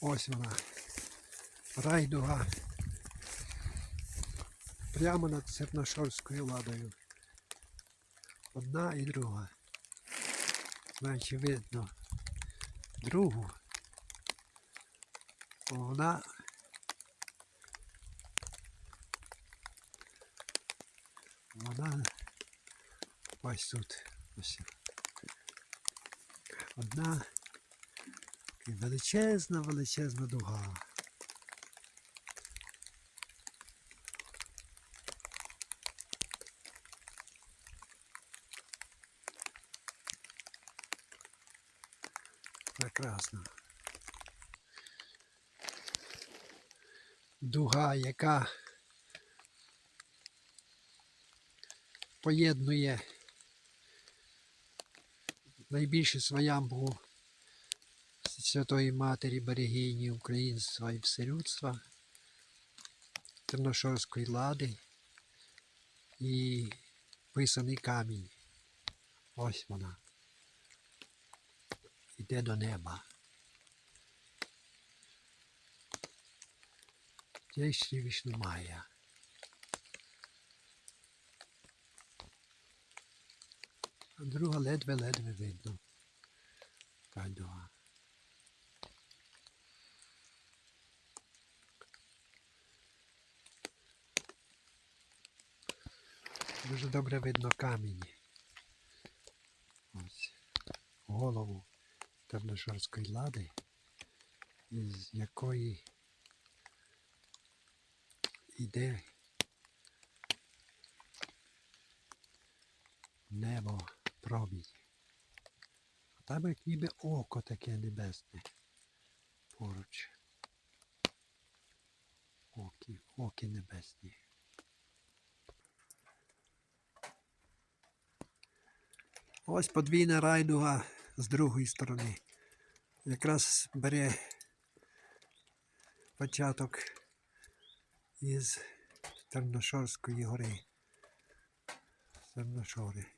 Ось вона. Райдуга. Прямо над Серношорською ладою. Одна і друга. Значить видно другу. Вона вона ось тут. Ось. Одна і величезна, величезна дуга. Прекрасно. Дуга, яка поєднує найбільше своямбу Святої Матері Берегині українства і вселюдства, Терношорської лади і писаний камінь. Ось вона. Іде до неба. Є ще вічно Майя. А друга ледве-ледве видно. Така Дуже добре видно камінь. Ось. Голову Терношорської лади, із якої йде небо промінь. А там як ніби око таке небесне поруч. Оки, оки небесні. Ось подвійна райдуга з другої сторони. Якраз бере початок із Терношорської гори. Терношори.